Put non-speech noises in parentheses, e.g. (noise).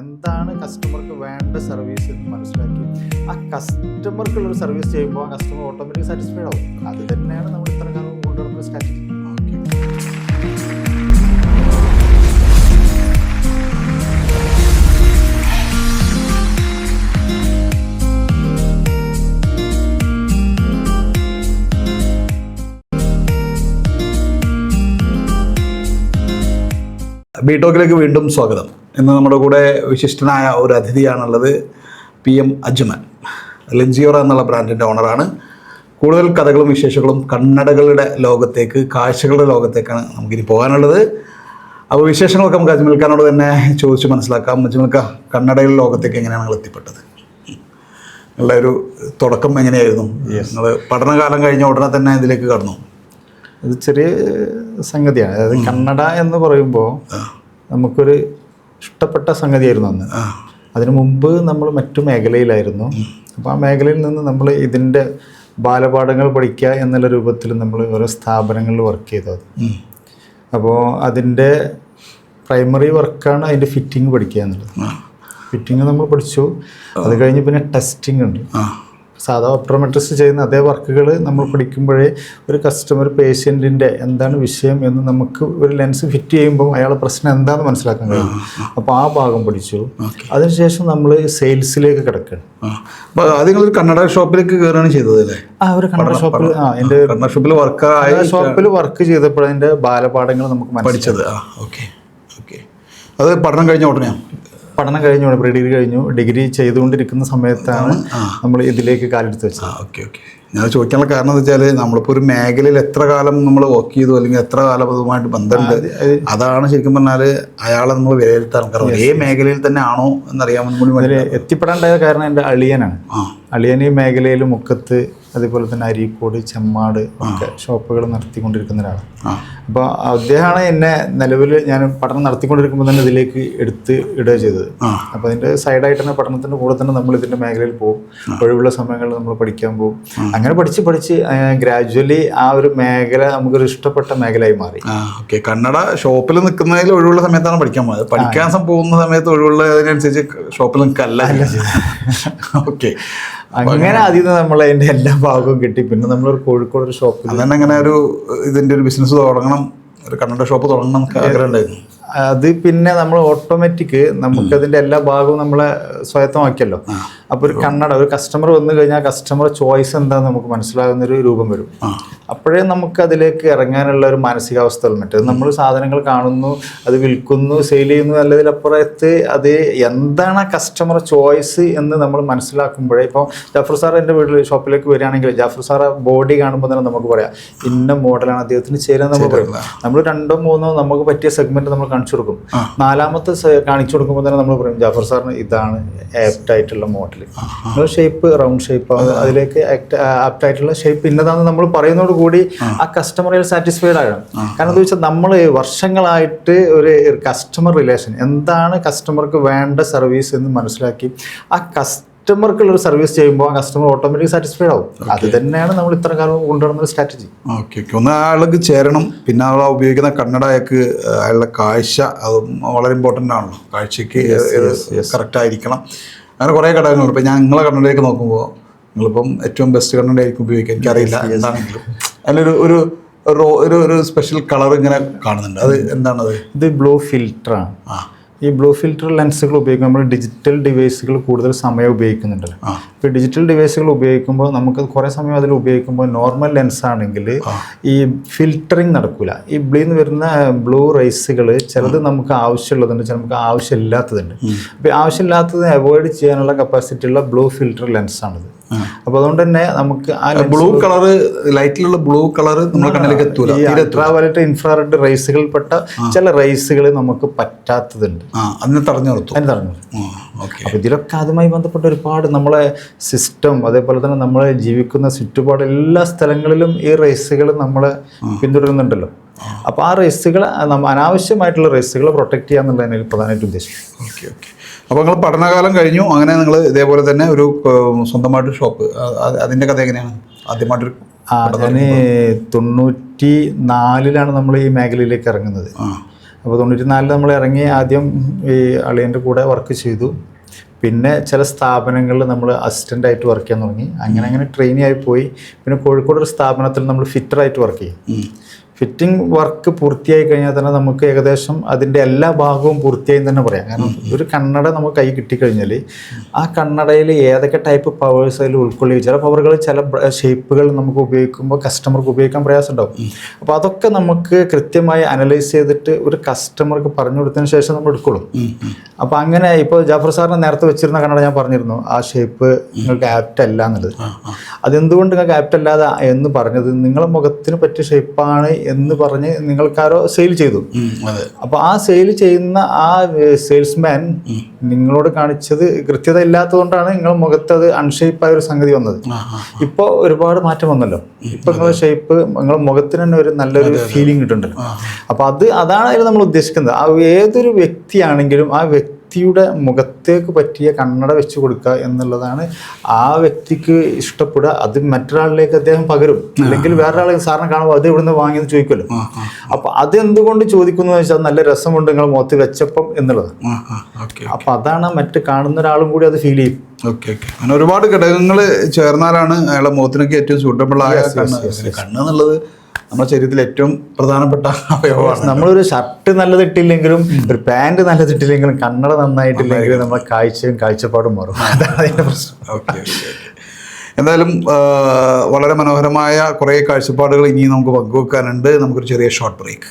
എന്താണ് കസ്റ്റമർക്ക് വേണ്ട സർവീസ് എന്ന് മനസ്സിലാക്കി. ആ കസ്റ്റമർക്കുള്ളൊരു സർവീസ് ചെയ്യുമ്പോൾ ആ കസ്റ്റമർ ഓട്ടോമാറ്റിക് സാറ്റിസ്ഫൈഡ് ആവും. അത് തന്നെയാണ് നമ്മൾ ഇത്ര കാലം കൊണ്ടുവരുന്ന സ്ട്രാറ്റജി ബിടോക്കിലേക്ക് വീണ്ടും സ്വാഗതം. ഇന്ന് നമ്മുടെ കൂടെ വിശിഷ്ടനായ ഒരു അതിഥിയാണുള്ളത് പി എം അജ്മൻ ലെഞ്ചിയോറ എന്നുള്ള ബ്രാൻഡിന്റെ ഓണറാണ്. കൂടുതൽ കഥകളും വിശേഷങ്ങളും കണ്ണടകളുടെ ലോകത്തേക്ക് കാഴ്ചകളുടെ ലോകത്തേക്കാണ് നമുക്കിനി പോകാനുള്ളത്. അപ്പോൾ വിശേഷങ്ങളൊക്കെ നമുക്ക് അജ്മൽക്കാനോട് തന്നെ ചോദിച്ച് മനസ്സിലാക്കാം. അജ്മൽക്ക ഖാൻ കണ്ണടകളുടെ ലോകത്തേക്ക് എങ്ങനെയാണ് നിങ്ങൾ എത്തിപ്പെട്ടത്? നിങ്ങളുടെ ഒരു തുടക്കം എങ്ങനെയായിരുന്നു? നിങ്ങൾ പഠനകാലം കഴിഞ്ഞ ഉടനെ തന്നെ ഇതിലേക്ക് കടന്നു. ഇത് ചെറിയ സംഗതിയാണ്. അതായത് കന്നഡ എന്ന് പറയുമ്പോൾ നമുക്കൊരു ഇഷ്ടപ്പെട്ട സംഗതിയായിരുന്നു അന്ന്. അതിനു മുമ്പ് നമ്മൾ മറ്റു മേഖലയിലായിരുന്നു. അപ്പോൾ ആ മേഖലയിൽ നിന്ന് നമ്മൾ ഇതിന്റെ ബാലപാഠങ്ങൾ പഠിക്കുക എന്നുള്ള രൂപത്തിൽ നമ്മൾ ഓരോ സ്ഥാപനങ്ങളിൽ വർക്ക് ചെയ്തത്. അപ്പോൾ അതിന്റെ പ്രൈമറി വർക്കാണ് അതിന്റെ ഫിറ്റിംഗ് പഠിക്കുക എന്നുള്ളത്. ഫിറ്റിംഗ് നമ്മൾ പഠിച്ചു. അത് കഴിഞ്ഞ് പിന്നെ ടെസ്റ്റിംഗ് ഉണ്ട്. സാധാ ഒപ്റ്റോമെട്രിസ്റ്റ് ചെയ്യുന്ന അതേ വർക്കുകൾ നമ്മൾ പഠിക്കുമ്പോഴേ ഒരു കസ്റ്റമർ പേഷ്യന്റിന്റെ എന്താണ് വിഷയം എന്ന് നമുക്ക് ഒരു ലെൻസ് ഫിറ്റ് ചെയ്യുമ്പോൾ അയാളെ പ്രശ്നം എന്താണെന്ന് മനസ്സിലാക്കാൻ കഴിയും. അപ്പോൾ ആ ഭാഗം പഠിച്ചു. അതിനുശേഷം നമ്മൾ സെയിൽസിലേക്ക് കിടക്കുകയാണ് ആദ്യം നിങ്ങളൊരു കന്നഡ ഷോപ്പിലേക്ക് കയറുകയാണ് ചെയ്തത് അല്ലേ? ആ ഒരു കന്നഡ ഷോപ്പിൽ ആ എന്റെ കന്നഡ ഷോപ്പിൽ വർക്കായി ഷോപ്പിൽ വർക്ക് ചെയ്തപ്പോൾ അതിന്റെ ബാലപാഠങ്ങൾ നമുക്ക് പഠിച്ചത്. ആ ഓക്കെ ഓക്കെ. അത് പഠനം കഴിഞ്ഞ ഉടനെയാണ് പഠനം കഴിഞ്ഞു പ്രീ ഡിഗ്രി കഴിഞ്ഞു. ഡിഗ്രി ചെയ്തുകൊണ്ടിരിക്കുന്ന സമയത്താണ് നമ്മൾ ഇതിലേക്ക് കാലെടുത്ത് വെച്ചത്. Okay okay. ഞാൻ ചോദിക്കാനുള്ള കാരണം എന്ന് വെച്ചാൽ നമ്മളിപ്പോൾ ഒരു മേഖലയിൽ എത്ര കാലം നമ്മൾ വർക്ക് ചെയ്തു അല്ലെങ്കിൽ എത്ര കാലം അതുമായിട്ട് ബന്ധമുണ്ട്? അതാണ് ശരിക്കും പറഞ്ഞാൽ അയാളെ നമ്മൾ വിലയിരുത്താൻ കാരണം. ഒരേ മേഖലയിൽ തന്നെ ആണോ എന്നറിയാൻ വേണ്ടി കൂടി എത്തിപ്പെടാണ്ടായ കാരണം എന്റെ അളിയനാണ്. അളിയൻ ഈ മേഖലയിൽ മുക്കത്ത് അതേപോലെ തന്നെ അരീക്കോട് ചെമ്മാട് ഒക്കെ ഷോപ്പുകൾ നടത്തിക്കൊണ്ടിരിക്കുന്ന ഒരാളാണ് അപ്പോൾ അദ്ദേഹമാണ് എന്നെ നിലവിൽ ഞാൻ പഠനം നടത്തിക്കൊണ്ടിരിക്കുമ്പോൾ തന്നെ ഇതിലേക്ക് എടുത്ത് ഇടുക ചെയ്തത്. അപ്പോൾ അതിന്റെ സൈഡായിട്ട് തന്നെ പഠനത്തിന്റെ കൂടെ തന്നെ നമ്മൾ ഇതിന്റെ മേഖലയിൽ പോകും. ഒഴിവുള്ള സമയങ്ങളിൽ നമ്മൾ പഠിക്കാൻ പോകും. അങ്ങനെ പഠിച്ച് പഠിച്ച് ഗ്രാജുവലി ആ ഒരു മേഖല നമുക്കൊരു ഇഷ്ടപ്പെട്ട മേഖലയായി മാറി. ഓക്കെ കന്നഡ ഷോപ്പിൽ നിൽക്കുന്നതിൽ ഒഴിവുള്ള സമയത്താണ് പഠിക്കാൻ പോകുന്നത് പഠിക്കാൻ പോകുന്ന സമയത്ത് ഒഴിവുള്ളതിനനുസരിച്ച് ഷോപ്പിൽ നിൽക്കല്ല. ഓക്കെ (laughs) അങ്ങനെ അതിൽ നിന്ന് നമ്മൾ അതിന്റെ എല്ലാ ഭാഗവും കിട്ടി. പിന്നെ നമ്മളൊരു കോഴിക്കോട് ഒരു ഷോപ്പ് അതന്നെ അങ്ങനെ ഒരു ഇതിന്റെ ഒരു ബിസിനസ് തുടങ്ങണം. ഒരു കണ്ണട ഷോപ്പ് തുടങ്ങണം എന്നൊക്കെ ആഗ്രഹം ഉണ്ടായിരുന്നു അത് പിന്നെ നമ്മൾ ഓട്ടോമാറ്റിക് നമുക്കതിന്റെ എല്ലാ ഭാഗവും നമ്മളെ സ്വായത്തമാക്കിയല്ലോ. അപ്പോൾ ഒരു കണ്ണട ഒരു കസ്റ്റമർ വന്നു കഴിഞ്ഞാൽ കസ്റ്റമർ ചോയ്സ് എന്താണെന്ന് നമുക്ക് മനസ്സിലാകുന്ന ഒരു രൂപം വരും. അപ്പോഴേ നമുക്ക് അതിലേക്ക് ഇറങ്ങാനുള്ള ഒരു മാനസികാവസ്ഥ മറ്റേ നമ്മൾ സാധനങ്ങൾ കാണുന്നു അത് വിൽക്കുന്നു സെയിൽ ചെയ്യുന്നു അല്ലതിലപ്പുറത്ത് അത് എന്താണ് കസ്റ്റമർ ചോയ്സ് എന്ന് നമ്മൾ മനസ്സിലാക്കുമ്പോഴേ ഇപ്പോൾ ജാഫർ സാർ എന്റെ വീട്ടിൽ ഷോപ്പിലേക്ക് വരികയാണെങ്കിൽ ജാഫർ സാർ ബോഡി കാണുമ്പോൾ തന്നെ നമുക്ക് പറയാം ഇന്ന മോഡലാണ് അദ്ദേഹത്തിന് ചേരുന്നത് നമ്മൾ പറയും. നമ്മൾ രണ്ടോ മൂന്നോ നമുക്ക് പറ്റിയ സെഗ്മെന്റ് നമ്മൾ കാണിച്ചു കൊടുക്കും. നാലാമത്തെ കാണിച്ചു കൊടുക്കുമ്പോൾ തന്നെ നമ്മൾ പറയും ജാഫർ സാറിന് ഇതാണ് ആപ്റ്റ് ആയിട്ടുള്ള മോഡൽ ഷേപ്പ് റൗണ്ട് ഷേപ്പ് അതിലേക്ക് ആപ്റ്റ് ആയിട്ടുള്ള ഷേപ്പ് ഇന്നതാണെന്ന് നമ്മൾ പറയുന്നതോട് കൂടി ആ. കസ്റ്റമറിൽ സാറ്റിസ്ഫൈഡ് ആകണം. കാരണം എന്താ വെച്ചാൽ നമ്മൾ വർഷങ്ങളായിട്ട് ഒരു കസ്റ്റമർ റിലേഷൻ എന്താണ് കസ്റ്റമർക്ക് വേണ്ട സർവീസ് എന്ന് മനസ്സിലാക്കി ആ കസ്റ്റമർക്കുള്ള ഒരു സർവീസ് ചെയ്യുമ്പോൾ ആ കസ്റ്റമർ ഓട്ടോമാറ്റിക് സാറ്റിസ്ഫൈഡ് ആവും. അത് തന്നെയാണ് നമ്മൾ ഇത്ര കാലം കൊണ്ടുവരുന്ന സ്ട്രാറ്റജി ഓക്കെ ഓക്കെ ഒന്ന് അയാൾക്ക് ചേരണം. പിന്നെ അയാൾ ഉപയോഗിക്കുന്ന കണ്ണട അയാൾക്ക് അയാളുടെ കാഴ്ച അത് വളരെ ഇമ്പോർട്ടന്റ് ആണല്ലോ. കാഴ്ചയ്ക്ക് കറക്റ്റ് ആയിരിക്കണം. അങ്ങനെ കുറേ ഘടകങ്ങളുണ്ട്. ഇപ്പം ഞാൻ നിങ്ങളെ കണ്ണടയൊക്കെ നോക്കുമ്പോൾ നിങ്ങളിപ്പം ഏറ്റവും ബെസ്റ്റ് കണ്ണടയായിരിക്കും ഉപയോഗിക്കാൻ ഉപയോഗിക്കുക. എനിക്കറിയില്ല എന്താണെങ്കിലും. അതിലൊരു ഒരു റോ ഒരു ഒരു സ്പെഷ്യൽ കളർ ഇങ്ങനെ കാണുന്നുണ്ട്. അത് എന്താണത്? ഇത് ബ്ലൂ ഫിൽറ്ററാണ് ആ. ഈ ബ്ലൂ ഫിൽറ്റർ ലെൻസുകൾ ഉപയോഗിക്കുമ്പോൾ ഡിജിറ്റൽ ഡിവൈസുകൾ കൂടുതൽ സമയം ഉപയോഗിക്കുന്നുണ്ടല്ലോ. ആ. ഇപ്പോൾ ഡിജിറ്റൽ ഡിവൈസുകൾ ഉപയോഗിക്കുമ്പോൾ നമുക്ക് കുറേ സമയം അതിൽ ഉപയോഗിക്കുമ്പോൾ നോർമൽ ലെൻസ് ആണെങ്കിൽ ഈ ഫിൽറ്ററിങ് നടക്കില്ല ഈ ബ്ലീന്ന് വരുന്ന ബ്ലൂ റൈസുകൾ ചിലത് നമുക്ക് ആവശ്യമുള്ളതുണ്ട് ചില നമുക്ക് ആവശ്യമില്ലാത്തതുണ്ട്. അപ്പോൾ ആവശ്യമില്ലാത്തത് അവോയ്ഡ് ചെയ്യാനുള്ള കപ്പാസിറ്റി ഉള്ള ബ്ലൂ ഫിൽറ്റർ ലെൻസാണിത് അപ്പോൾ അതുകൊണ്ട് തന്നെ നമുക്ക് ആ ബ്ലൂ കളർ ലൈറ്റിലുള്ള ബ്ലൂ കളർ നമ്മുടെ കണ്ണിലേക്ക് എത്തൂല അൾട്രാവയലറ്റ് ഇൻഫ്രാറെഡ് റൈസുകൾപ്പെട്ട ചില റൈസുകൾ നമുക്ക് പറ്റാത്തതുണ്ട്. അതിനെ തടഞ്ഞു നിർത്തും. അതിന് തടഞ്ഞു ഇതിലൊക്കെ അതുമായി ബന്ധപ്പെട്ട ഒരുപാട് നമ്മളെ സിസ്റ്റം അതേപോലെ തന്നെ നമ്മൾ ജീവിക്കുന്ന ചുറ്റുപാട് എല്ലാ സ്ഥലങ്ങളിലും ഈ റേസുകൾ നമ്മൾ പിന്തുടരുന്നുണ്ടല്ലോ. അപ്പോൾ ആ റേസുകൾ അനാവശ്യമായിട്ടുള്ള റേസുകളെ പ്രൊട്ടക്ട് ചെയ്യുക എന്നുള്ളതാണ് ഇതിൽ പ്രധാനമായിട്ട് ഉദ്ദേശിക്കുന്നത് ഓക്കെ ഓക്കെ. അപ്പോൾ നിങ്ങൾ പഠനകാലം കഴിഞ്ഞു. അങ്ങനെ നിങ്ങൾ ഇതേപോലെ തന്നെ ഒരു സ്വന്തമായിട്ട് ഷോപ്പ് അതിന്റെ കഥ എങ്ങനെയാണ്? ആദ്യമായിട്ടൊരു അതിന് തൊണ്ണൂറ്റി നാലിലാണ് നമ്മൾ ഈ മേഖലയിലേക്ക് ഇറങ്ങുന്നത്. അപ്പോൾ തൊണ്ണൂറ്റി നാലിൽ നമ്മൾ ഇറങ്ങി ആദ്യം ഈ അളിയന്റെ കൂടെ വർക്ക് ചെയ്തു. പിന്നെ ചില സ്ഥാപനങ്ങളിൽ നമ്മൾ അസിസ്റ്റന്റ് ആയിട്ട് വർക്ക് ചെയ്യാൻ തുടങ്ങി. അങ്ങനെ അങ്ങനെ ട്രെയിനി ആയി പോയി. പിന്നെ കോഴിക്കോട് ഒരു സ്ഥാപനത്തിൽ നമ്മൾ ഫിറ്ററായിട്ട് വർക്ക് ചെയ്യും. ഫിറ്റിംഗ് വർക്ക് പൂർത്തിയായി കഴിഞ്ഞാൽ തന്നെ നമുക്ക് ഏകദേശം അതിന്റെ എല്ലാ ഭാഗവും പൂർത്തിയായി തന്നെ പറയാം. കാരണം ഒരു കണ്ണട നമുക്ക് കൈ കിട്ടിക്കഴിഞ്ഞാൽ ആ കണ്ണടയിൽ ഏതൊക്കെ ടൈപ്പ് പവേഴ്സ് അതിൽ ഉൾക്കൊള്ളി. ചില പവറുകൾ ചില ഷേപ്പുകൾ നമുക്ക് ഉപയോഗിക്കുമ്പോൾ കസ്റ്റമർക്ക് ഉപയോഗിക്കാൻ പ്രയാസം ഉണ്ടാവും. അപ്പോൾ അതൊക്കെ നമുക്ക് കൃത്യമായി അനലൈസ് ചെയ്തിട്ട് ഒരു കസ്റ്റമർക്ക് പറഞ്ഞു കൊടുത്തതിന് ശേഷം നമ്മൾ എടുക്കുള്ളൂ. അപ്പോൾ അങ്ങനെ ഇപ്പോൾ ജാഫർ സാറിന് നേരത്തെ വെച്ചിരുന്ന കണ്ണട ഞാൻ പറഞ്ഞിരുന്നു ആ ഷേപ്പ് നിങ്ങൾക്ക് ആപ്റ്റ് അല്ല എന്നുള്ളത്. അതെന്തുകൊണ്ട് നിങ്ങൾക്ക് ആപ്റ്റ് അല്ലാതെ എന്ന് പറഞ്ഞത് നിങ്ങളെ മുഖത്തിന് പറ്റിയ ഷേപ്പാണ് എന്ന് പറഞ്ഞ് നിങ്ങൾക്കാരോ സെയിൽ ചെയ്തു. അപ്പൊ അപ്പോൾ ആ സെയിൽ ചെയ്യുന്ന ആ സെയിൽസ്മാൻ നിങ്ങളോട് കാണിച്ചത് കൃത്യത ഇല്ലാത്തതുകൊണ്ടാണ് നിങ്ങളുടെ മുഖത്ത് അത് അൺഷേപ്പായ ഒരു സംഗതി വന്നത്. ഇപ്പോൾ ഒരുപാട് മാറ്റം വന്നല്ലോ. ഇപ്പൊ നിങ്ങളുടെ ഷേപ്പ് നിങ്ങളുടെ മുഖത്തിന് തന്നെ ഒരു നല്ലൊരു ഫീലിംഗ് കിട്ടുന്നുണ്ടല്ലോ. അപ്പൊ അത് അതാണ് അതിൽ നമ്മൾ ഉദ്ദേശിക്കുന്നത്. ആ ഏതൊരു വ്യക്തിയാണെങ്കിലും ആ വ്യക്തിയുടെ മുഖത്തേക്ക് പറ്റിയ കണ്ണട വെച്ച് കൊടുക്കുക എന്നുള്ളതാണ് ആ വ്യക്തിക്ക് ഇഷ്ടപ്പെടുക. അത് മറ്റൊരാളിലേക്ക് അദ്ദേഹം പകരും. അല്ലെങ്കിൽ വേറൊരാളെ സാറിനെ കാണുമ്പോൾ അത് ഇവിടുന്ന് വാങ്ങിയെന്ന് ചോദിക്കുമല്ലോ. അപ്പൊ അതെന്തുകൊണ്ട് ചോദിക്കുന്നു വെച്ചാൽ നല്ല രസമുണ്ട് നിങ്ങൾ മുഖത്ത് വെച്ചപ്പം എന്നുള്ളത്. അപ്പൊ അതാണ് മറ്റ് കാണുന്ന ഒരാളും കൂടി അത് ഫീൽ ചെയ്യും. Okay okay. അങ്ങനെ ഒരുപാട് ഘടകങ്ങൾ ചേർന്നാലാണ് അയാളെ മുഖത്തിനൊക്കെ ഏറ്റവും സൂട്ടബിൾ ആയ കണ്ണ് എന്നുള്ളത് നമ്മുടെ ശരീരത്തിൽ ഏറ്റവും പ്രധാനപ്പെട്ട അവയവമാണ്. (laughs) നമ്മളൊരു ഷർട്ട് നല്ലത് ഇട്ടില്ലെങ്കിലും ഒരു പാന്റ് നല്ലത് ഇട്ടില്ലെങ്കിലും കണ്ണട നന്നായിട്ടില്ലെങ്കിലും നമ്മളെ കാഴ്ചയും കാഴ്ചപ്പാടും മാറും. അതാണ് അതിന്റെ പ്രശ്നം. ഓക്കെ എന്തായാലും വളരെ മനോഹരമായ കുറേ കാഴ്ചപ്പാടുകൾ ഇനി നമുക്ക് പങ്കുവെക്കാനുണ്ട്. നമുക്കൊരു ചെറിയ ഷോർട്ട് ബ്രേക്ക്